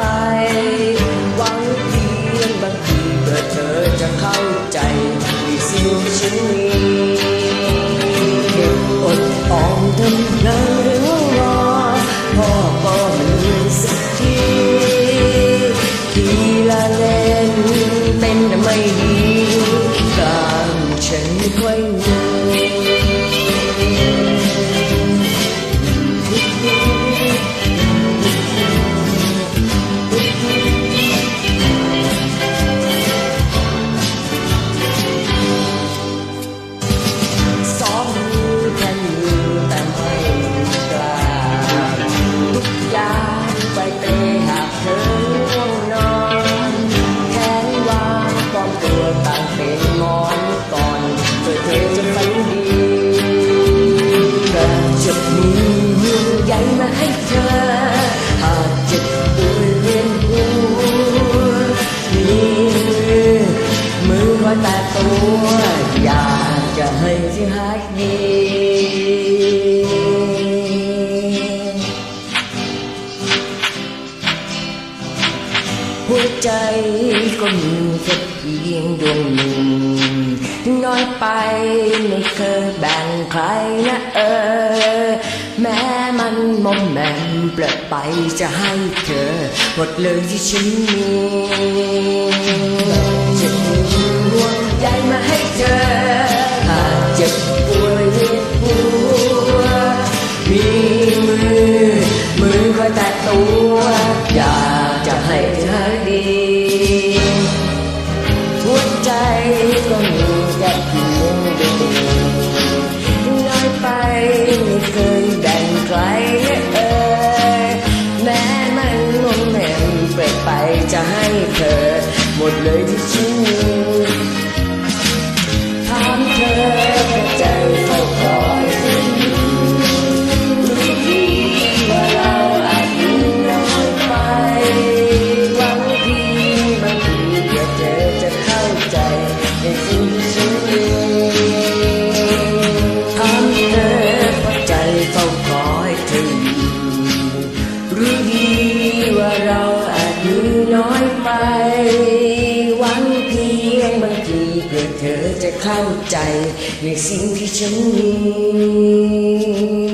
ไปหวังเพียงบางทีเพื่อเธอจะเข้าใจที่สิ่งฉันมีเก็บอดอ้อมทำแล้วหรือรอพ่อก็มันมีสักทีทีละเล่นเป็นไม่ดีการฉันค่อยมี แต่ตัวยานจะให้ที่หายดีหัวใจก็มีแค่เพียงดวงหนึ่งน้อยไปไม่เคยแบ่งใครนะเออ แม้มันมอมแมมเปลดไปจะให้เธอ หมดเลยที่ฉันมี ใยมาให้เธอหากเจ็บป่วยเจ็บหัวมีมือ มือคอยแตะตัว อยากจะให้เธอดีหัวใจก็มีแค่เพียงเดียวน้อยไปไม่เคยแบ่งใครเอ่ยแม้มันงงแหม่เปรดไปจะให้เธอ หมดเลยที่ฉันมี รู้ดีว่าเราอาจดูน้อยไป หวังเพียงบางทีเพื่อเธอจะเข้าใจในสิ่งที่ฉันมี